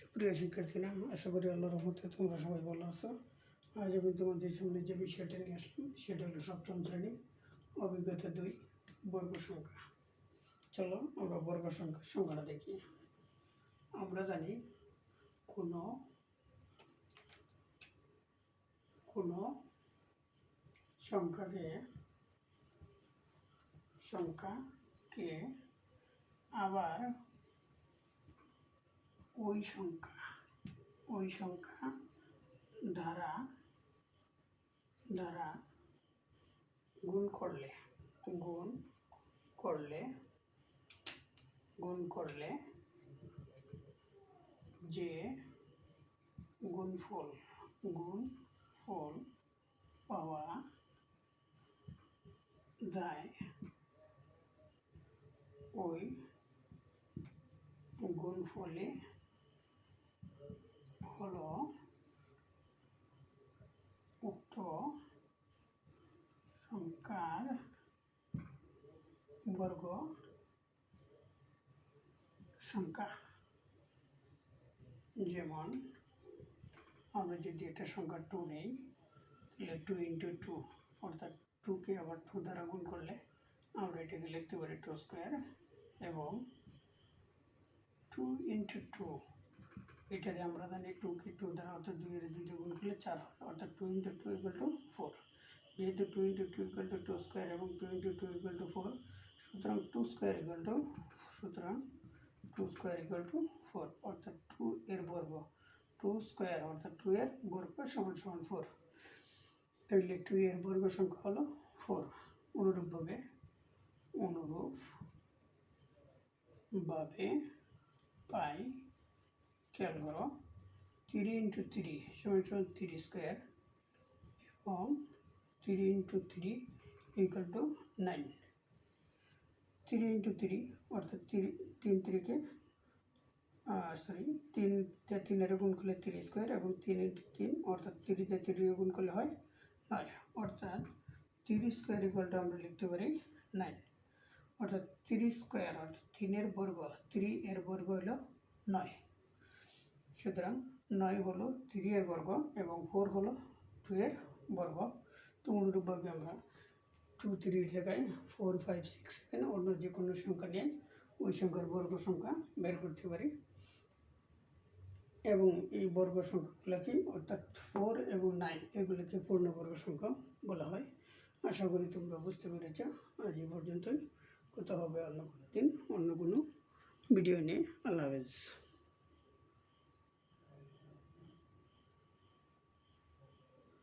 সুপ্রিয় শিক্ষার্থীরা আশা করি আল্লাহ রহমতে তোমরা সবাই ভালো আছো। আজ আমি তোমাদের সামনে যে বিষয়টা নিয়ে আসলাম, সেটা হলো সপ্তম শ্রেণি, অভিজ্ঞতা দুই, বর্গ সংখ্যা। চলো আমরা বর্গ সংখ্যা, সংখ্যাটা দেখি। আমরা জানি কোনো কোনো সংখ্যাকে সংখ্যাকে আবার ওই সংখ্যা ওই সংখ্যা দ্বারা দ্বারা গুণ করলে গুণ করলে গুণ করলে যে গুণফল গুণফল পাওয়া যায়, ওই গুণফলে হলো উক্ত সংখ্যার বর্গ সংখ্যা যেমন আমরা যদি একটা সংখ্যা টু নেই, তাহলে টু ইন্টু টু অর্থাৎ টুকে আবার টু দ্বারা গুণ করলে আমরা এটাকে লিখতে পারি টু স্কোয়ার এবং টু ইন্টু টু এটাতে আমরা জানি টু টুকে টু দ্বারা অর্থাৎ দুই দিয়ে গুণ করলে চার অর্থাৎ two into two equal to four যেহেতু two into two equal to two square এবং two into two equal to four সুতরাং টু স্কোয়ার ইকুয়াল টু, সুতরাং two square equal to four অর্থাৎ টু এর বর্গ টু স্কোয়ার অর্থাৎ two এর বর্গ সমান সমান ফোর তাহলে টু এর বর্গ সংখ্যা হলো ফোর অনুরূপভাবে অনুরূপ ভাবে পাই, খেয়াল করো থ্রি ইন্টু থ্রি সমান সমান থ্রি স্কোয়ার এবং three into three equal to nine three into three অর্থাৎ থ্রি তিন থ্রিকে সরি তিন তিনের গুণ করলে থ্রি স্কোয়ার এবং তিন ইন্টু তিন অর্থাৎ থ্রিতে থ্রি গুণ করলে হয় নয় অর্থাৎ থ্রি স্কোয়ার ইকুয়ালটা আমরা লিখতে পারি নাইন অর্থাৎ থ্রি স্কোয়ার অর্থাৎ তিনের বর্গ থ্রি এর বর্গ হলো নয় সুতরাং নয় হলো থ্রি এর বর্গ এবং ফোর হলো টু এর বর্গ অনুরূপভাবে আমরা টু থ্রির জায়গায় ফোর ফাইভ সিক্স সেভেন অন্য যে কোনো সংখ্যা নিয়ে ওই সংখ্যার বর্গ সংখ্যা বের করতে পারি। এবং এই বর্গ সংখ্যাগুলোকে অর্থাৎ ফোর এবং নাইন এগুলোকে পূর্ণবর্গ সংখ্যা বলা হয়। আশা করি তোমরা বুঝতে পেরেছ। আজ এই পর্যন্তই। কথা হবে অন্য কোনো দিন, অন্য কোনো ভিডিও নিয়ে। আল্লাহ হাফেজ।